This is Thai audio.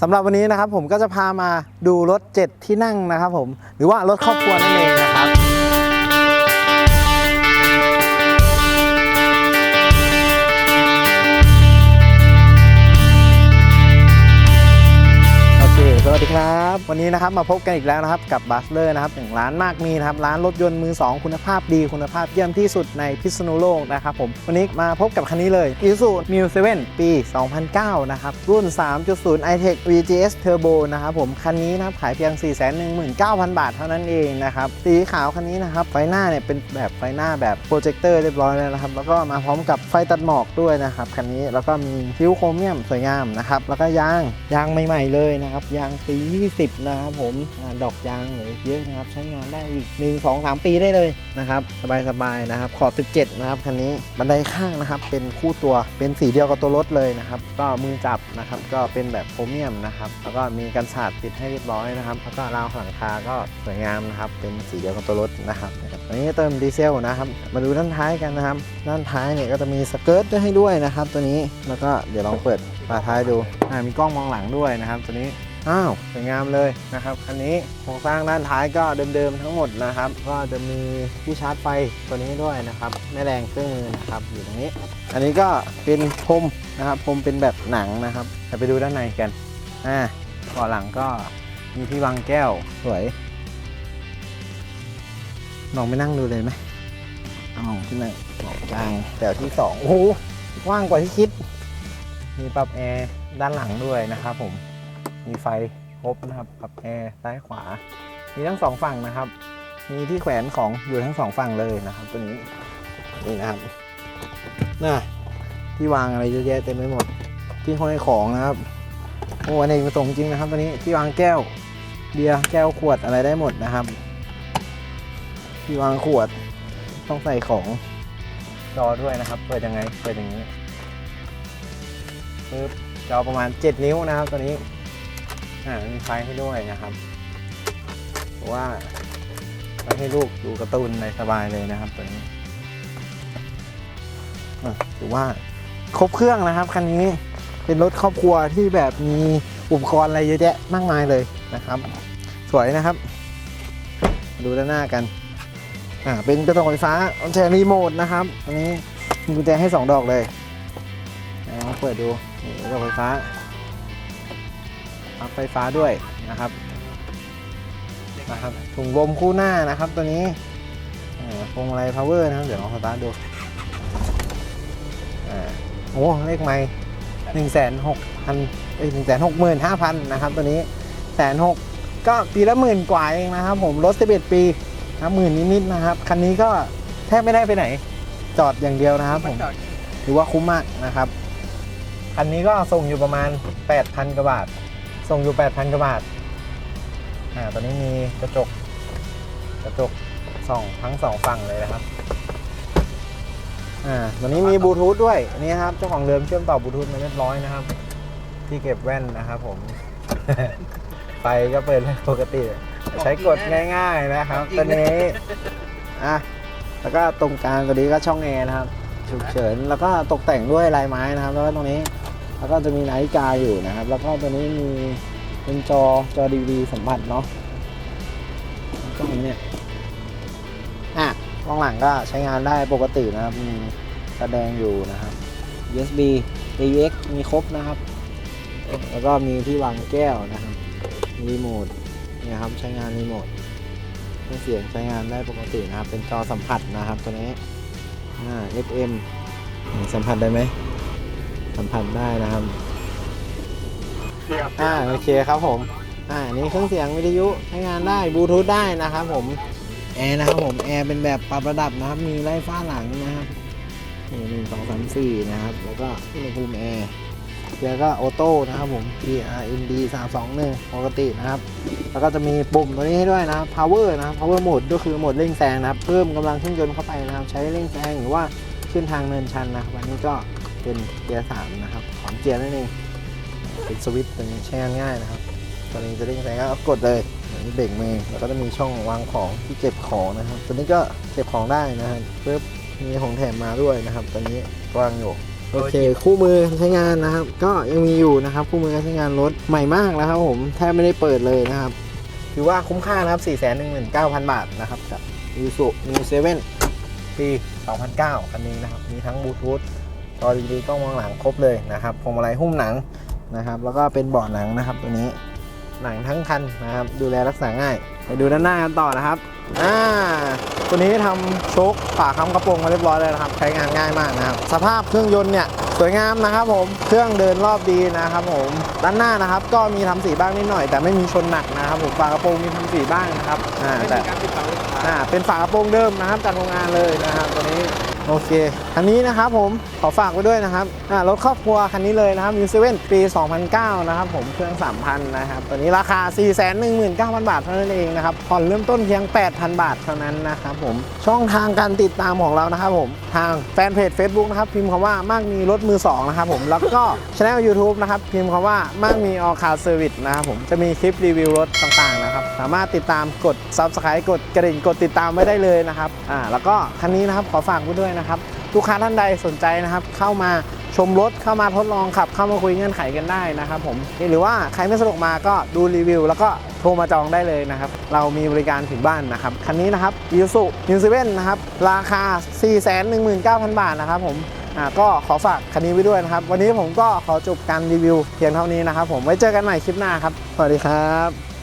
สำหรับวันนี้นะครับผมก็จะพามาดูรถ 7 ที่นั่งนะครับผม หรือว่ารถครอบครัวนั่นเองนะครับ วับวันนี้นะครับมาพบกันอีกแล้วนะครับกับบัสเลอร์นะครับอย่างร้านมากมีนะครับร้านรถยนต์มือ 2 คุณภาพดีคุณภาพเยี่ยมที่สุดในพิษณุโลกนะครับผมวันนี้มาพบกับคันนี้เลย Isuzu Mu 7ปี 2009 นะครับ รุ่น 3.0 i-Tech VGS Turbo นะครับผมคันนี้นะครับขายเพียง 419,000 บาทเท่านั้นเองนะครับสีขาวคันนี้นะครับไฟหน้าเนี่ยเป็นแบบไฟหน้าแบบโปรเจคเตอร์เรียบร้อยแล้วนะครับแล้วก็มาพร้อมกับไฟตัดหมอกด้วยนะครับคันนี้แล้วก็มีคิ้วโครเมียมสวยงามนะครับแล้วก็ยางยางใหม่ ๆเลยนะครับยางปี20นะครับผมอดอกยางเหลือเยอะนะครับใช้งานได้อีก 1 2 3 ปีได้เลยนะครับ สบายๆนะครับ ขอบ 17 นะครับคันนี้บันไดข้างนะครับ เป็นคู่ตัวเป็นสีเดียวกับตัวรถเลยนะครับ ก็มือจับนะครับ ก็เป็นแบบโครเมียมนะครับ แล้วก็มีกันสาดติดให้เรียบร้อยนะครับแล้วก็ราวหลังคาก็สวยงามนะครับ เป็นสีเดียวกับตัวรถนะครับอันนี้เติมดีเซลนะครับ มาดูด้านท้ายกันนะครับ ด้านท้ายเนี่ยก็จะมีสเกิร์ตให้ด้วยนะครับ ตัวนี้แล้วก็เดี๋ยวลองเปิดฝาท้ายดูมีกล้องมองหลังด้วยนะครับ ตัวนี้ อ้าวสวยงามเลยนะครับคันนี้โครงสร้างด้านท้ายก็เดิมๆทั้งหมดนะครับ ก็จะมีที่ชาร์จไฟตัวนี้ด้วยนะครับแม่แรงเครื่องมือนะครับอยู่ตรงนี้ อันนี้ก็เป็นพรมนะครับพรมเป็นแบบหนังนะครับเดี๋ยวไปดูด้านในกันอ่าเบาะหลังก็มีที่วางแก้วสวยลองไปนั่งดูเลยไหมเอาขึ้นมาบอกลางแต่ที่สองโอ้โหกว้างกว่าที่คิด มีปรับแอร์ด้านหลังด้วยนะครับผม มีไฟครบนะครับปรับแอร์ซ้ายขวา มีทั้งสองฝั่งนะครับ มีที่แขวนของอยู่ทั้งสองฝั่งเลยนะครับ ตัวนี้นี่นะครับน่ะที่วางอะไรเยอะแยะเต็มไปหมด ที่ห้อยของนะครับโอ้อันนี้มาตรงจริงนะครับ ตัวนี้ที่วางแก้วเบียร์แก้วขวดอะไรได้หมดนะครับ ที่วางขวดต้องใส่ของจอด้วยนะครับ เปิดยังไง เปิดอย่างนี้ปึ๊บจอประมาณ 7 นิ้วนะครับตัวนี้ อ่ามีไฟให้ด้วยนะครับเพราะว่าไว้ให้ลูกดูการ์ตูนในสบายเลยนะครับตัวนี้ถือว่าครบเครื่องนะครับคันนี้เป็นรถครอบครัวที่แบบมีอุปกรณ์อะไรเยอะแยะมากมายเลยนะครับ สวยนะครับ ดูด้านหน้ากันอ่าเป็นกระจกไฟฟ้าออนแชร์รีโมทนะครับอันนี้มีกุญแจให้ 2 ดอกเลยลองเปิดดูกระจกไฟฟ้า ปลั๊กไฟฟ้าด้วยนะครับนะครับถุงลมคู่หน้านะครับตัวนี้อ่าพวงมาลัยพาวเวอร์นะครับ เดี๋ยวลองสตาร์ทดูอ่าโอ้เลขไม่หนึ่งแสนหกพันเอ้ยหนึ่งแสนหกหมื่นห้าพันนะครับ ตัวนี้แสนหกก็ปีละหมื่นกว่าเองนะครับ ผมรถ11ปีครับหมื่นนิดๆนะครับ คันนี้ก็แทบไม่ได้ไปไหน จอดอย่างเดียวนะครับผมถือว่าคุ้มมากนะครับ คันนี้ก็ส่งอยู่ประมาณ 8,000กว่าบาท ส่งอยู่ 8,000กว่าบาท อ่า ตอนนี้มีกระจก กระจกสองทั้งสองฝั่งเลยนะครับ อ่า ตอนนี้มีบลูทูธด้วยอันนี่ครับ เจ้าของเดิมเชื่อมต่อบลูทูธมาเรียบร้อยนะครับ ที่เก็บแว่นนะครับผมไฟก็เปิดได้ปกติ ใช้กดง่ายๆนะครับตัวนี้ อะ แล้วก็ตรงกลางตัวนี้ก็ช่องแอร์นะครับ ฉุกเฉิน แล้วก็ตกแต่งด้วยลายไม้นะครับ แล้วก็ตรงนี้ แล้วก็จะมีนาฬิกาอยู่นะครับ แล้วก็ตัวนี้มีเป็นจอจอดีวีสัมผัสเนาะก็อันเนี่ยอะกล้องหลังก็ใช้งานได้ปกตินะครับ มีแสดงอยู่นะครับ USB AUX มีครบนะครับ แล้วก็มีที่วางแก้วนะครับ รีโมทเนี่ยครับใช้งานรีโมทเครื่องเสียงใช้งานได้ปกตินะครับ เป็นจอสัมผัสนะครับตัวนี้อ่า FM สัมผัสได้ไหม สัมผัสได้นะครับอ่าโอเคครับผมอ่าอันนี่เครื่องเสียงวิทยุใช้งานได้บลูทูธได้นะครับผมแอร์นะครับผมแอร์เป็นแบบปรับระดับนะครับ มีไล่ฟ้าหลังนะครับนี่หนึ่งสองสามสี่นะครับ แล้วก็อุณหภูมิแอร์เกียร์ก็ออโต้นะครับผม PRND 321ปกตินะครับ แล้วก็จะมีปุ่มตัวนี้ให้ด้วยนะครับ power นะครับ power mode ก็คือโหมดเร่งแซงนะครับ เพิ่มกำลังเครื่องยนต์เข้าไปนะครับ ใช้เร่งแซงหรือว่าขึ้นทางเนินชันนะครับอันนี้ก็ เป็นเกียร์3นะครับของเกียร์นั่นเองเป็นสวิตช์ตัวนี้ใช้งานง่ายนะครับตัวนี้จะเร่งแซงก็กดเลยอันนี้เบรกมือแล้วก็จะมีช่องวางของที่เก็บของนะครับ ตัวนี้ก็เก็บของได้นะครับปึ๊บมีของแถมมาด้วยนะครับ ตัวนี้กว้างอยู่โอเค คู่มือการใช้งานนะครับ ก็ยังมีอยู่นะครับ คู่มือการใช้งานรถใหม่มากนะครับผมแทบไม่ได้เปิดเลยนะครับถือว่าคุ้มค่านะครับ 419,000 บาทนะครับกับ i s u New 7ปี 2009 คันนี้นะครับ มีทั้งบลูทูธ จอดีๆกล้องมองหลังครบเลยนะครับพวงมาลัยหุ้มหนังนะครับ แล้วก็เป็นเบาะหนังนะครับตัวนี้หนังทั้งคันนะครับ ดูแลรักษาง่าย ไปดูด้านหน้ากันต่อนะครับอ่าตัวนี้ทำโชคฝาค้ำกระโปรงมาเรียบร้อยเลยนะครับ ใช้งานง่ายมากนะครับ สภาพเครื่องยนต์เนี่ยสวยงามนะครับผมเครื่องเดินรอบดีนะครับผมด้านหน้านะครับ ก็มีทำสีบ้างนิดหน่อย แต่ไม่มีชนหนักนะครับผมฝากระโปรงมีทำสีบ้างนะครับอ่าแต่อ่าเป็นฝากระโปรงเดิมนะครับจากโรงงานเลยนะครับตัวนี้โอเค คันนี้นะครับผมขอฝากไว้ด้วยนะครับรถครอบครัวคันนี้เลยนะครับ New 7ปี 2009 นะครับผมเครื่อง 3,000 นะครับตัวนี้ราคา 419,000 บาทเท่านั้นเองนะครับผ่อนเริ่มต้นเพียง 8,000 บาทเท่านั้นนะครับผมช่องทางการติดตามของเรานะครับผมทางแฟนเพจ Facebook นะครับพิมพ์คำว่ามากมีรถมือ2นะครับผมแล้วก็ช anel YouTube นะครับพิมพ์คำว่ามากมีออคาเซอร์วิสนะครับผมจะมีคลิปรีวิวรถต่างๆนะครับสามารถติดตามกด Subscribe กดกระดิ่งกดติดตามไว้ได้เลยนะครับอ่าแล้วก็คันนี้นะครับขอฝากไว้ด้วยนะครับ ลูกค้าท่านใดสนใจนะครับ เข้ามาชมรถเข้ามาทดลองขับ เข้ามาคุยเงื่อนไขกันได้นะครับผมหรือว่าใครไม่สะดวกมาก็ดูรีวิว แล้วก็โทรมาจองได้เลยนะครับ เรามีบริการถึงบ้านนะครับ คันนี้นะครับ i s u New 7นะครับ ราคา 419,000 บาทนะครับผมก็ขอฝากคันนี้ไว้ด้วยนะครับ วันนี้ผมก็ขอจบการรีวิวเพียงเท่านี้นะครับผมไว้เจอกันใหม่คลิปหน้าครับ สวัสดีครับ